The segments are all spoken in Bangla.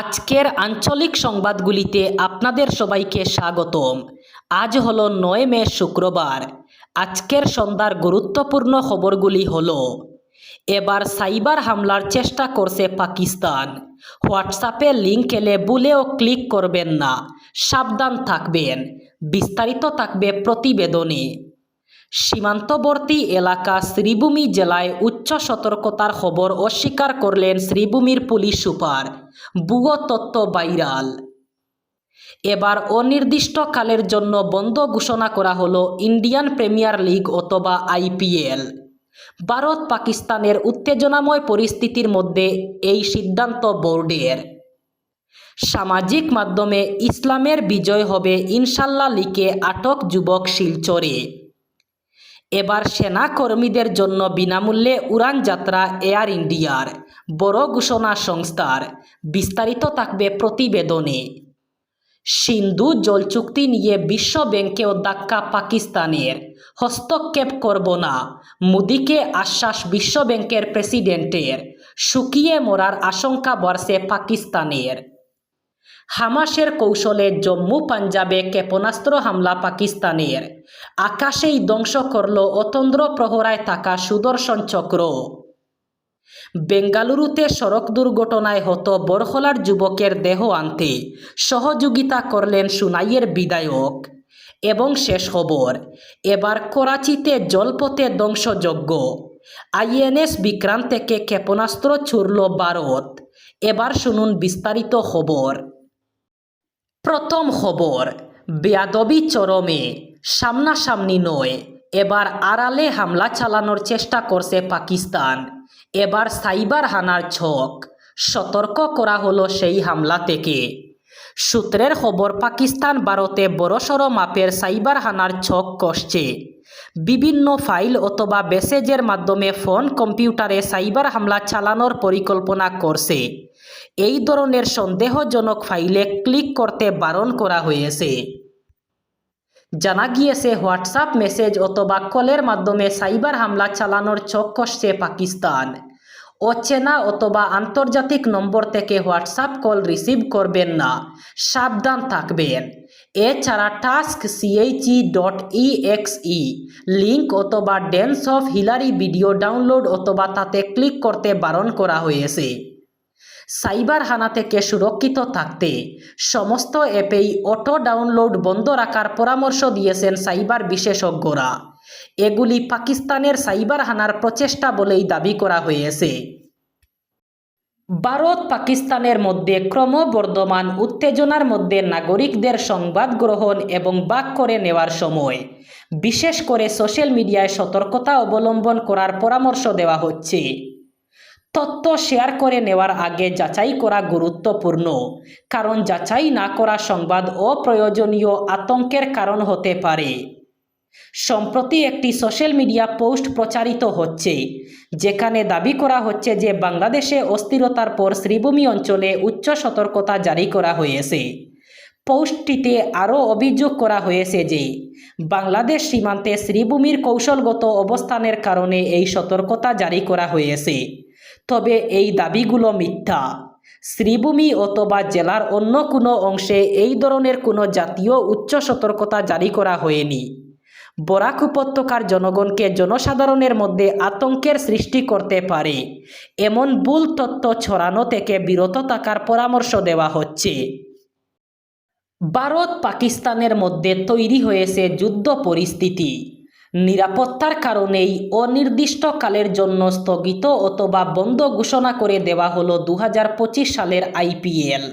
আজকের আঞ্চলিক সংবাদগুলিতে আপনাদের সবাইকে স্বাগতম। আজ হল নয় মে শুক্রবার। আজকের সন্ধ্যার গুরুত্বপূর্ণ খবরগুলি হল, এবার সাইবার হামলার চেষ্টা করছে পাকিস্তান। হোয়াটসঅ্যাপে লিঙ্ক এলে ভুলেও ক্লিক করবেন না, সাবধান থাকবেন, বিস্তারিত থাকবে প্রতিবেদনে। সীমান্তবর্তী এলাকা শ্রীভূমি জেলায় উচ্চ সতর্কতার খবর অস্বীকার করলেন শ্রীভূমির পুলিশ সুপার ভুয়ো তত্ত্ব ভাইরাল এবার অনির্দিষ্টকালের জন্য বন্ধ ঘোষণা করা হলো ইন্ডিয়ান প্রিমিয়ার লিগ অথবা আইপিএল। ভারত পাকিস্তানের উত্তেজনাময় পরিস্থিতির মধ্যে এই সিদ্ধান্ত বোর্ডের। সামাজিক মাধ্যমে ইসলামের বিজয় হবে ইনশাল্লাহ লিখে আটক যুবক শিলচরে। এবার সেনা কর্মীদের জন্য বিনামূল্যে উড়ান যাত্রা এয়ার ইন্ডিয়ার বড় ঘোষণা সংস্থার। বিস্তারিত থাকবে প্রতিবেদনে। সিন্ধু জল চুক্তি নিয়ে বিশ্ব ব্যাংকেও ধাক্কা পাকিস্তানের। হস্তক্ষেপ করব না, মোদিকে আশ্বাস বিশ্ব ব্যাংকের প্রেসিডেন্টের। শুকিয়ে মরার আশঙ্কা বাড়ছে পাকিস্তানের। হামাসের কৌশলে জম্মু পাঞ্জাবে ক্ষেপণাস্ত্র হামলা পাকিস্তানের। আকাশেই ধ্বংস করল অতন্দ্র প্রহরায় থাকা সুদর্শন চক্র। বেঙ্গালুরুতে সড়ক দুর্ঘটনায় হত বরহলার যুবকের দেহ আনতে সহযোগিতা করলেন সুনাইয়ের বিধায়ক। এবং শেষ খবর, এবার করাচিতে জলপথে ধ্বংসযজ্ঞ। আইএনএস বিক্রান্ত থেকে ক্ষেপণাস্ত্র ছুড়ল ভারত। এবার শুনুন বিস্তারিত খবর। প্রথম খবর, বেয়াদবি চরমে, সামনাসামনি নয়। এবার আড়ালে হামলা চালানোর চেষ্টা করছে পাকিস্তান। এবার সাইবার হানার ছক, সতর্ক করা হলো সেই হামলা থেকে। সূত্রের খবর, পাকিস্তান ভারতে বড়সড় মাপের সাইবার হানার ছক কষছে। বিভিন্ন ফাইল অথবা মেসেজের মাধ্যমে ফোন কম্পিউটারে সাইবার হামলা চালানোর পরিকল্পনা করছে। এই ধরনের সন্দেহজনক ফাইলে ক্লিক করতে বারণ করা হয়েছে। জানা গিয়েছে, হোয়াটসঅ্যাপ মেসেজ অথবা কলের মাধ্যমে সাইবার হামলা চালানোর চোখ কষছে পাকিস্তান। অচেনা অথবা আন্তর্জাতিক নম্বর থেকে হোয়াটসঅ্যাপ কল রিসিভ করবেন না। সাবধান থাকবেন। এছাড়া টাস্ক সিএইচি ডট ইএক্সই লিঙ্ক অথবা dance of Hillary video download অথবা তাতে ক্লিক করতে বারণ করা হয়েছে। সাইবার হানা থেকে সুরক্ষিত থাকতে। সমস্ত অ্যাপেই অটো ডাউনলোড বন্ধ রাখার পরামর্শ দিয়েছেন সাইবার বিশেষজ্ঞরা। এগুলি পাকিস্তানের সাইবার হানার প্রচেষ্টা বলেই দাবি করা হয়েছে। ভারত পাকিস্তানের মধ্যে ক্রমবর্ধমান উত্তেজনার মধ্যে নাগরিকদের সংবাদ গ্রহণ এবং বাক করে নেওয়ার সময়। বিশেষ করে সোশ্যাল মিডিয়ায় সতর্কতা অবলম্বন করার পরামর্শ দেওয়া হচ্ছে। তথ্য শেয়ার করে নেওয়ার আগে যাচাই করা গুরুত্বপূর্ণ। কারণ যাচাই না করা সংবাদ অপ্রয়োজনীয় আতঙ্কের কারণ হতে পারে। সম্প্রতি একটি সোশ্যাল মিডিয়া পোস্ট প্রচারিত হচ্ছে, যেখানে দাবি করা হচ্ছে যে বাংলাদেশে অস্থিরতার পর শ্রীভূমি অঞ্চলে উচ্চ সতর্কতা জারি করা হয়েছে। পোস্টটিতে আরও অভিযোগ করা হয়েছে যে, বাংলাদেশ সীমান্তে শ্রীভূমির কৌশলগত অবস্থানের কারণে এই সতর্কতা জারি করা হয়েছে। তবে এই দাবিগুলো মিথ্যা। শ্রীভূমি অথবা জেলার অন্য কোনো অংশে এই ধরনের কোনো জাতীয় উচ্চ সতর্কতা জারি করা হয়নি। বরাক উপত্যকার জনগণকে জনসাধারণের মধ্যে আতঙ্কের সৃষ্টি করতে পারে, এমন ভুল তথ্য ছড়ানো থেকে বিরত থাকার পরামর্শ দেওয়া হচ্ছে। ভারত পাকিস্তানের মধ্যে তৈরি হয়েছে যুদ্ধ পরিস্থিতি। নিরাপত্তার কারণেই অনির্দিষ্টকালের জন্য স্থগিত অথবা বন্ধ ঘোষণা করে দেওয়া হলো দু হাজার পঁচিশ সালের আইপিএল।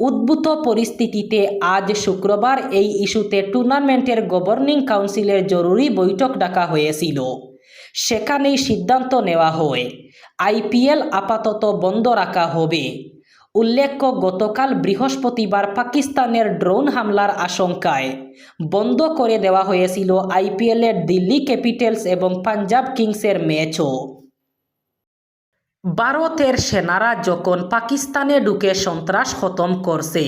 উদ্ভূত পরিস্থিতিতে আজ শুক্রবার এই ইস্যুতে টুর্নামেন্টের গভর্নিং কাউন্সিলের জরুরি বৈঠক ডাকা হয়েছিল। সেখানেই সিদ্ধান্ত নেওয়া হয়, আইপিএল আপাতত বন্ধ রাখা হবে। উল্লেখ্য, গতকাল বৃহস্পতিবার পাকিস্তানের ড্রোন হামলার আশঙ্কায় বন্ধ করে দেওয়া হয়েছিল আইপিএলের দিল্লি ক্যাপিটালস এবং পাঞ্জাব কিংসের ম্যাচও। ভারতের সেনারা যখন পাকিস্তানে ঢুকে সন্ত্রাস খতম করছে,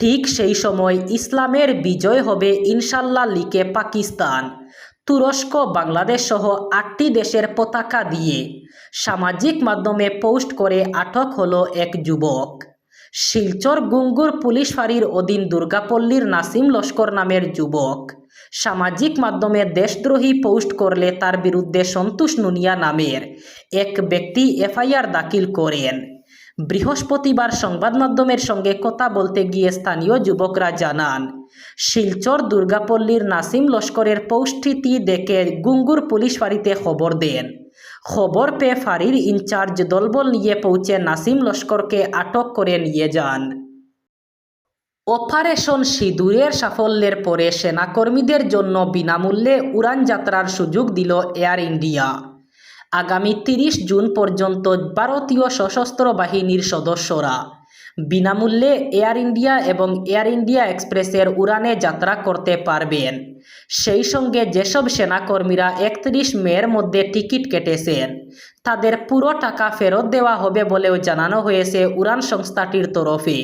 ঠিক সেই সময় ইসলামের বিজয় হবে ইনশাল্লাহ লিখে পাকিস্তান। তুরস্ক, বাংলাদেশ সহ আটটি দেশের পতাকা দিয়ে সামাজিক মাধ্যমে পোস্ট করে আটক হলো এক যুবক। শিলচর গুঙ্গুর পুলিশ ফাঁড়ির অধীন দুর্গাপল্লীর নাসিম লস্কর নামের যুবক সামাজিক মাধ্যমে দেশদ্রোহী পোস্ট করলে তার বিরুদ্ধে সন্তোষ নুনিয়া নামের এক ব্যক্তি এফআইআর দাখিল করেন। বৃহস্পতিবার সংবাদ মাধ্যমের সঙ্গে কথা বলতে গিয়ে স্থানীয় যুবকরা জানান, শিলচর দুর্গাপল্লীর নাসিম লস্করের পৌষ্ঠিতি দেখে গুঙ্গুর পুলিশ ফাঁড়িতে খবর দেন। খবর পেয়ে ফাঁড়ির ইনচার্জ দলবল নিয়ে পৌঁছে নাসিম লস্করকে আটক করে নিয়ে যান। অপারেশন সিঁদুরের সাফল্যের পরে সেনাকর্মীদের জন্য বিনামূল্যে উড়ান যাত্রার সুযোগ দিল এয়ার ইন্ডিয়া। আগামী তিরিশ জুন পর্যন্ত ভারতীয় সশস্ত্র বাহিনীর সদস্যরা বিনামূল্যে এয়ার ইন্ডিয়া এবং এয়ার ইন্ডিয়া এক্সপ্রেসের উড়ানে যাত্রা করতে পারবেন। সেই সঙ্গে যেসব সেনাকর্মীরা একত্রিশ মের মধ্যে টিকিট কেটেছেন, তাদের পুরো টাকা ফেরত দেওয়া হবে বলেও জানানো হয়েছে উড়ান সংস্থাটির তরফে।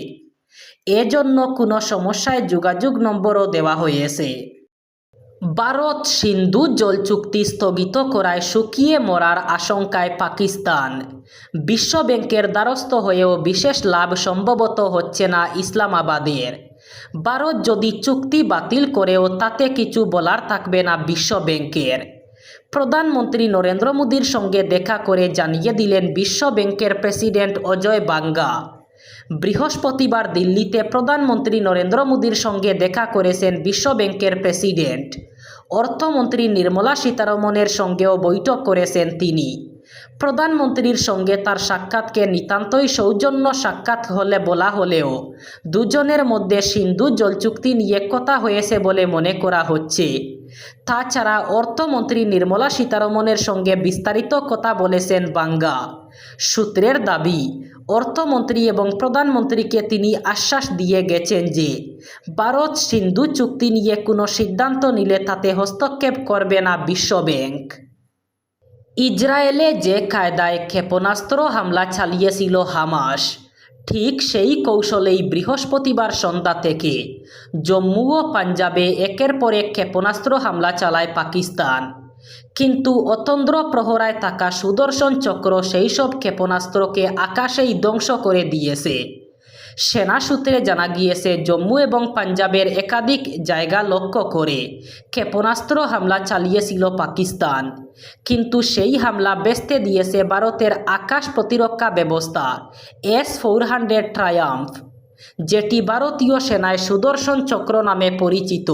এজন্য কোনো সমস্যায় যোগাযোগ নম্বরও দেওয়া হয়েছে। ভারত সিন্ধু জল চুক্তি স্থগিত করায় শুকিয়ে মরার আশঙ্কায় পাকিস্তান। বিশ্ব ব্যাংকের দ্বারস্থ হয়েও বিশেষ লাভ সম্ভবত হচ্ছে না ইসলামাবাদের। ভারত যদি চুক্তি বাতিল করেও তাতে কিছু বলার থাকবে না বিশ্ব ব্যাংকের প্রধানমন্ত্রী নরেন্দ্র মোদীর সঙ্গে দেখা করে জানিয়ে দিলেন বিশ্ব ব্যাংকের প্রেসিডেন্ট অজয় বাঙ্গা। বৃহস্পতিবার দিল্লিতে প্রধানমন্ত্রী নরেন্দ্র মোদীর সঙ্গে দেখা করেছেন বিশ্ব ব্যাংকের প্রেসিডেন্ট। অর্থমন্ত্রী নির্মলা সীতারমনের সঙ্গেও বৈঠক করেছেন তিনি। প্রধানমন্ত্রীর সঙ্গে তার সাক্ষাৎকে নিতান্তই সৌজন্য সাক্ষাৎ হলে বলা হলেও, দুজনের মধ্যে সিন্ধু জল চুক্তি নিয়ে কথা হয়েছে বলে মনে করা হচ্ছে। তাছাড়া অর্থমন্ত্রী নির্মলা সীতারমনের সঙ্গে বিস্তারিত কথা বলেছেন বাঙ্গা। সূত্রের দাবি, অর্থমন্ত্রী এবং প্রধানমন্ত্রীকে তিনি আশ্বাস দিয়ে গেছেন যে, ভারত সিন্ধু চুক্তি নিয়ে কোনো সিদ্ধান্ত নিলে তাতে হস্তক্ষেপ করবে না বিশ্ব ব্যাংক। ইসরায়েলে যে কায়দায় ক্ষেপণাস্ত্র হামলা চালিয়েছিল হামাস ঠিক সেই কৌশলেই বৃহস্পতিবার সন্ধ্যা থেকে জম্মু ও পাঞ্জাবে একের পর এক ক্ষেপণাস্ত্র হামলা চালায় পাকিস্তান। কিন্তু অতন্দ্র প্রহরায় থাকা সুদর্শন চক্র সেই সব ক্ষেপণাস্ত্রকে আকাশেই ধ্বংস করে দিয়েছে। সেনা সূত্রে জানা গিয়েছে, জম্মু এবং পাঞ্জাবের একাধিক জায়গা লক্ষ্য করে ক্ষেপণাস্ত্র হামলা চালিয়েছিল পাকিস্তান। কিন্তু সেই হামলা বেস্তে দিয়েছে ভারতের আকাশ প্রতিরক্ষা ব্যবস্থা, এস ফোর হান্ড্রেড ট্রায়াম্ফ, যেটি ভারতীয় সেনায় সুদর্শন চক্র নামে পরিচিত।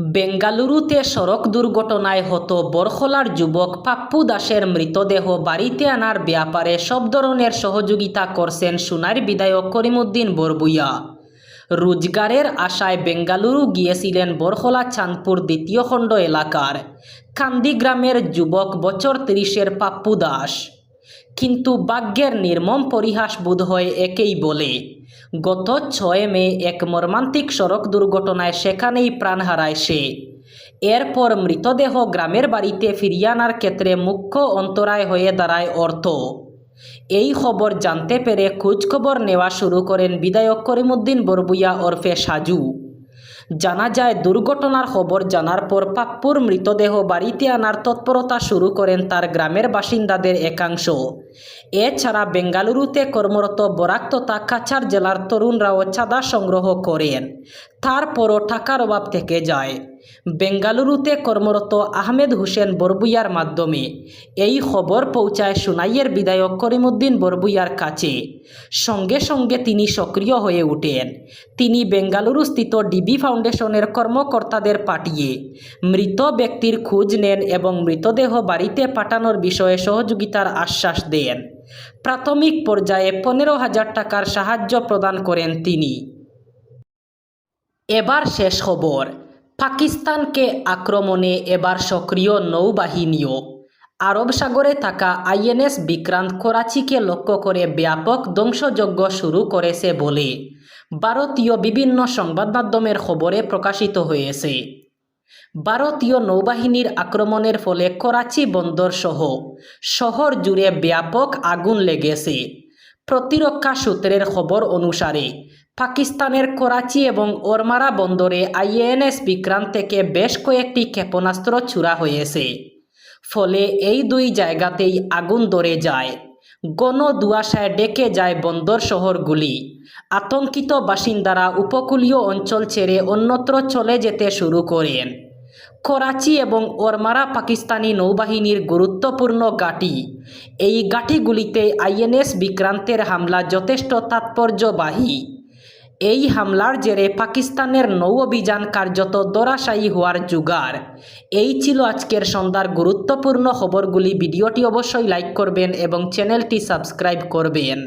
বেঙ্গালুরুতে সড়ক দুর্ঘটনায় হত বরখলার যুবক পাপ্পু দাসের মৃতদেহ বাড়িতে আনার ব্যাপারে সব ধরনের সহযোগিতা করছেন সোনার বিধায়ক করিমুদ্দিন বরবুইয়া। রোজগারের আশায় বেঙ্গালুরু গিয়েছিলেন বরখলা চাঁদপুর দ্বিতীয় খণ্ড এলাকার। কান্দি গ্রামের যুবক বছর তিরিশের পাপ্পু দাস। কিন্তু বাগ্যের নির্মম পরিহাস বোধ হয় একেই বলে। গত ছয় মে এক মর্মান্তিক সড়ক দুর্ঘটনায় সেখানেই প্রাণ হারায় সে। এরপর মৃতদেহ গ্রামের বাড়িতে ফিরিয়ে আনার ক্ষেত্রে মুখ্য অন্তরায় হয়ে দাঁড়ায় অর্থ। এই খবর জানতে পেরে খোঁজখবর নেওয়া শুরু করেন বিধায়ক করিমুদ্দিন বরবুইয়া ওরফে সাজু। জানা যায়, দুর্ঘটনার খবর জানার পর পাপ্পুর মৃতদেহ বাড়িতে আনার তৎপরতা শুরু করেন তার গ্রামের বাসিন্দাদের একাংশ। এছাড়া বেঙ্গালুরুতে কর্মরত বরাক তথা কাছাড় জেলার তরুণরাও চাঁদা সংগ্রহ করেন। তারপরও টাকার অভাব থেকে যায়। বেঙ্গালুরুতে কর্মরত আহমেদ হোসেন বরবুইয়ার মাধ্যমে এই খবর পৌঁছায় সুনাইয়ের বিধায়ক করিমুদ্দিন বরবুইয়ার কাছে। সঙ্গে সঙ্গে তিনি সক্রিয় হয়ে ওঠেন। তিনি বেঙ্গালুরু স্থিত ডিবি ফাউন্ডেশনের কর্মকর্তাদের পাঠিয়ে মৃত ব্যক্তির খোঁজ নেন এবং মৃতদেহ বাড়িতে পাঠানোর বিষয়ে সহযোগিতার আশ্বাস দেন। প্রাথমিক পর্যায়ে পনেরো হাজার টাকার সাহায্য প্রদান করেন তিনি। এবার শেষ খবর। পাকিস্তানকে আক্রমণে এবার সক্রিয় নৌবাহিনীও আরব সাগরে থাকা আইএনএস বিক্রান্ত করাচিকে লক্ষ্য করে ব্যাপক ধ্বংসযজ্ঞ শুরু করেছে বলে ভারতীয় বিভিন্ন সংবাদ মাধ্যমের খবরে প্রকাশিত হয়েছে। ভারতীয় নৌবাহিনীর আক্রমণের ফলে করাচি বন্দর সহ শহর জুড়ে ব্যাপক আগুন লেগেছে। প্রতিরক্ষা সূত্রের খবর অনুসারে, পাকিস্তানের করাচি এবং ওরমারা বন্দরে আইএনএস বিক্রান্ত থেকে বেশ কয়েকটি ক্ষেপণাস্ত্র ছুড়া হয়েছে। ফলে এই দুই জায়গাতেই আগুন ধরে যায়। গণ দুয়াশায় ডেকে যায় বন্দর শহরগুলি। আতঙ্কিত বাসিন্দারা উপকূলীয় অঞ্চল ছেড়ে অন্যত্র চলে যেতে শুরু করেন। করাচি এবং ওরমারা পাকিস্তানি নৌবাহিনীর গুরুত্বপূর্ণ ঘাঁটি। এই ঘাঁটিগুলিতে আইএনএস বিক্রান্তের হামলা যথেষ্ট তাৎপর্যবাহী। এই হামলার জেরে পাকিস্তানের নৌ অভিযান কার্যত দরাশায়ী হওয়ার জুগার এই ছিল আজকের সন্ধ্যার গুরুত্বপূর্ণ খবরগুলি। ভিডিওটি অবশ্যই লাইক করবেন এবং চ্যানেলটি সাবস্ক্রাইব করবেন।